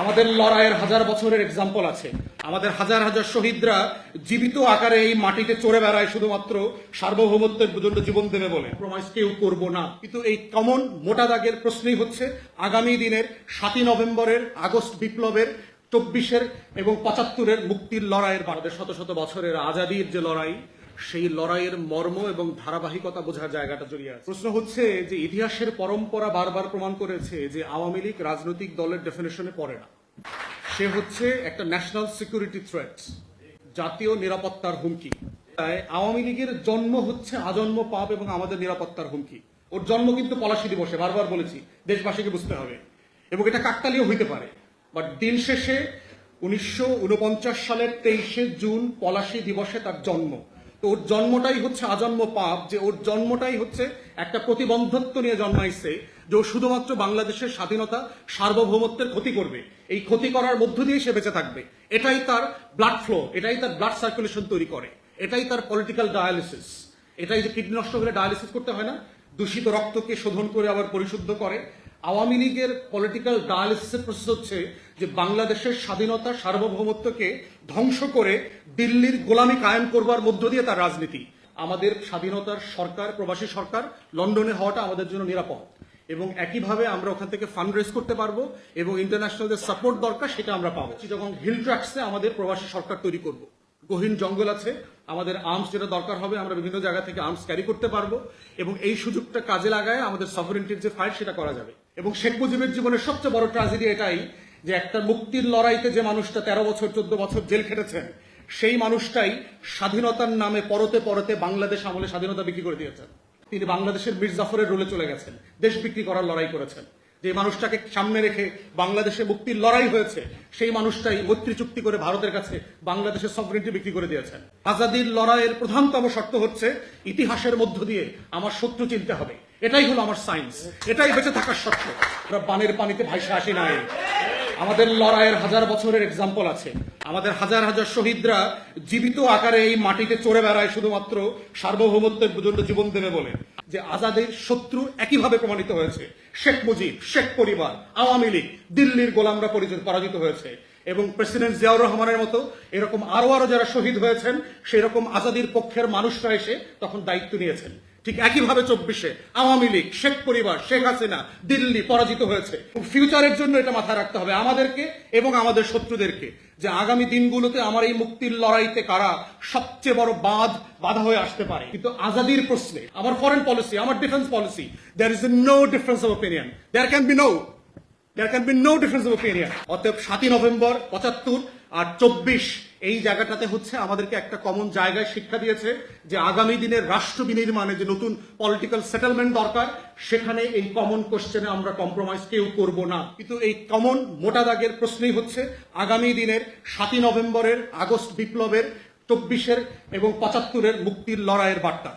আমাদের লড়াইয়ের হাজার বছরের এক্সাম্পল আছে। আমাদের হাজার হাজার শহীদরা জীবিত আকারে এই মাটিতে চড়ে বেড়ায় শুধুমাত্র সার্বভৌমত্বের জন্য জীবন দেবে বলে। প্রমাইস কেউ করব না। কিন্তু এই কমন মোটা দাগের প্রশ্নই হচ্ছে, আগামী দিনের সাতই নভেম্বরের আগস্ট বিপ্লবের চব্বিশের এবং পঁচাত্তরের মুক্তির লড়াইয়ের ভারতের শত শত বছরের আজাদির যে লড়াই সেই লড়াইয়ের মর্ম এবং ধারাবাহিকতা বোঝার জায়গাটা জড়িয়ে আছে। প্রশ্ন হচ্ছে যে ইতিহাসের পরম্পরা বারবার প্রমাণ করেছে যে আওয়ামী লীগ রাজনৈতিক দলের ডেফিনেশনে পড়ে না। সে হচ্ছে একটা ন্যাশনাল সিকিউরিটি থ্রেট জাতীয় নিরাপত্তার হুমকি। আওয়ামী লীগের জন্ম হচ্ছে আজন্ম পাপ এবং আমাদের নিরাপত্তার হুমকি। ওর জন্ম কিন্তু পলাশী দিবসে, বারবার বলেছি, দেশবাসীকে বুঝতে হবে। এবং এটা কাকতালীয় হইতে পারে। বাট দিন শেষে উনিশশো উনপঞ্চাশ সালের তেইশে জুন পলাশী দিবসে তার জন্ম। ওর জন্মটাই হচ্ছে আজন্ম পাপ, যে ওর জন্মটাই হচ্ছে একটা প্রতিবন্ধত্ব নিয়ে জন্মাইছে, যে ও শুধুমাত্র বাংলাদেশের স্বাধীনতা, সার্বভৌমত্বের ক্ষতি করবে। এই ক্ষতি করার মধ্য দিয়ে সে বেঁচে থাকবে। এটাই তার ব্লাড ফ্লো এটাই তার ব্লাড সার্কুলেশন তৈরি করে। এটাই তার পলিটিক্যাল ডায়ালিসিস এটাই যে কিডনি নষ্ট হলে ডায়ালিসিস করতে হয় না, দূষিত রক্তকে শোধন করে আবার পরিশুদ্ধ করে। আওয়ামী লীগের পলিটিক্যাল ডায়ালিসিসের প্রসেস হচ্ছে যে বাংলাদেশের স্বাধীনতা সার্বভৌমত্বকে ধ্বংস করে দিল্লির গোলামি কায়েম করবার মধ্য দিয়ে তার রাজনীতি। আমাদের স্বাধীনতার সরকার, প্রবাসী সরকার লন্ডনে হওয়াটা আমাদের জন্য নিরাপদ। এবং একইভাবে আমরা ওখান থেকে ফান্ড রেজ করতে পারব এবং ইন্টারন্যাশনাল যে সাপোর্ট দরকার সেটা আমরা পাবো। যখন হিল ট্র্যাক্সে আমাদের প্রবাসী সরকার তৈরি করব। গহীন জঙ্গল আছে, আমাদের আর্মস যেটা দরকার হবে, আমরা বিভিন্ন জায়গা থেকে আর্মস ক্যারি করতে পারব এবং এই সুযোগটা কাজে লাগায় আমাদের সফরেন্টির যে ফাইট সেটা করা যাবে। এবং শেখ মুজিবের জীবনের সবচেয়ে বড় ট্রাজেডি এটাই যে একটা মুক্তির লড়াইতে যে মানুষটা তেরো বছর, চোদ্দ বছর জেল খেটেছেন সেই মানুষটাই স্বাধীনতার নামে পরতে পরতে বাংলাদেশ আমলে স্বাধীনতা বিক্রি করে দিয়েছেন তিনি বাংলাদেশের মীর জাফরের রোলে চলে গেছেন, দেশ বিক্রি করার লড়াই করেছেন। যে মানুষটাকে সামনে রেখে বাংলাদেশে মুক্তির লড়াই হয়েছে, সেই মানুষটাই মৈত্রী চুক্তি করে ভারতের কাছে বাংলাদেশের সফরেন্টি বিক্রি করে দিয়েছেন। আজাদির লড়াইয়ের প্রধানতম শর্ত হচ্ছে, ইতিহাসের মধ্য দিয়ে আমার শত্রু চিনতে হবে। এটাই হলো আমার সায়েন্স এটাই বেঁচে থাকার শর্ত আমরা বানের পানিতে ভাইসে আসি নাই। আমাদের লড়াইয়ের হাজার বছরের এক্সাম্পল আছে। আমাদের হাজার হাজার শহীদরা জীবিত আকারে এই মাটিতে চড়ে বেড়ায় শুধুমাত্র সার্বভৌমত্বের জন্য জীবন দেবে বলে। যে আজাদের শত্রু একইভাবে প্রমাণিত হয়েছে। শেখ মুজিব, শেখ পরিবার, আওয়ামী লীগ, দিল্লির গোলামরা পরিচিত পরাজিত হয়েছে। এবং প্রেসিডেন্ট জিয়াউর রহমানের মতো এরকম আরও আরও যারা শহীদ হয়েছেন সেই রকম আজাদির পক্ষের মানুষরা এসে তখন দায়িত্ব নিয়েছেন। ঠিক একইভাবে চব্বিশে আওয়ামী লীগ, শেখ পরিবার, শেখ হাসিনা দিল্লি পরাজিত হয়েছে। ফিউচারের জন্য এটা মাথায় রাখতে হবে আমাদেরকে এবং আমাদের শত্রুদেরকে যে আগামী দিনগুলোতে আমার এই মুক্তির লড়াইতে কারা সবচেয়ে বড় বাদ বাধা হয়ে আসতে পারে। কিন্তু আজাদির প্রশ্নে, আমার ফরেন পলিসি আমার defence policy there is no difference of opinion there can be no there can be no difference of opinion অতএব সাতই নভেম্বর পঁচাত্তর আর চব্বিশ এই জায়গাটাতে হচ্ছে আমাদেরকে একটা কমন জায়গায় শিক্ষা দিয়েছে যে আগামী দিনের রাষ্ট্র বিনির্মাণে যে নতুন পলিটিক্যাল সেটেলমেন্ট দরকার, সেখানে এই কমন কোশ্চেনে আমরা কম্প্রোমাইজ কেউ করব না। কিন্তু এই কমন মোটা দাগের প্রশ্নই হচ্ছে আগামী দিনের সাতই নভেম্বরের আগস্ট বিপ্লবের, চব্বিশের এবং পঁচাত্তরের মুক্তির লড়াইয়ের বার্তা।